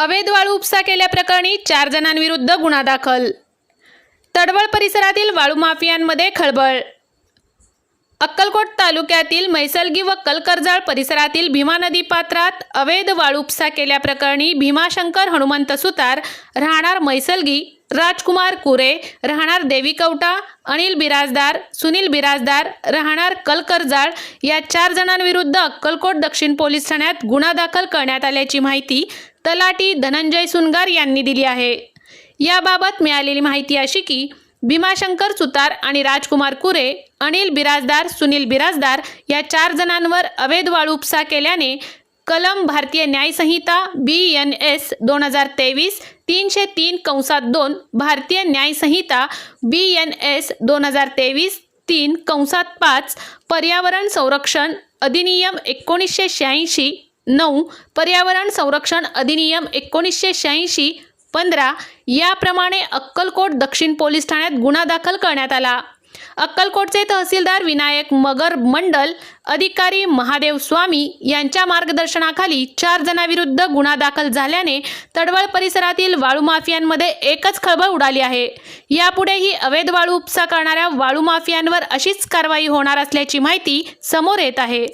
अवैध वाळू उपसा केल्याप्रकरणी चार जणांविरुद्ध गुन्हा दाखल. तडवळ परिसरातील वाळू माफियांमध्ये खळबळ. अक्कलकोट तालुक्यातील मैसलगी व कलकरजाळ परिसरातील भीमा नदी पात्रात अवैध वाळू उपसा केल्याप्रकरणी भीमाशंकर हनुमंत सुतार राहणार मैसलगी राजकुमार कुरे राहणार देवी कवटा अनिल बिराजदार सुनील बिराजदार राहणार कलकरजाळ या चार जणांविरुद्ध अक्कलकोट दक्षिण पोलीस ठाण्यात गुन्हा दाखल करण्यात आल्याची माहिती तलाटी धनंजय सुनगार यांनी दिली आहे. याबाबत मिळालेली माहिती अशी की भीमाशंकर सुतार आणि राजकुमार कुरे अनिल बिराजदार सुनील बिराजदार या चार जणांवर अवैध वाळू उपसा केल्याने कलम भारतीय न्यायसंहिता बी एन एस दोन हजार तेवीस तीनशे तीन कंसात दोन भारतीय न्यायसंहिता बी एन एस दोन हजार तेवीस तीन कंसात पाच पर्यावरण संरक्षण अधिनियम एकोणीसशे शहाऐंशी नऊ पर्यावरण संरक्षण अधिनियम एकोणीसशे शहाऐंशी पंधरा याप्रमाणे अक्कलकोट दक्षिण पोलीस ठाण्यात गुन्हा दाखल करण्यात आला. अक्कलकोटचे तहसीलदार विनायक मगर मंडल अधिकारी महादेव स्वामी यांच्या मार्गदर्शनाखाली चार जणांविरुद्ध गुन्हा दाखल झाल्याने तडवळ परिसरातील वाळू माफियांमध्ये एकच खळबळ उडाली आहे. यापुढेही अवैध वाळू उपसा करणाऱ्या वाळू माफियांवर अशीच कारवाई होणार असल्याची माहिती समोर येत आहे.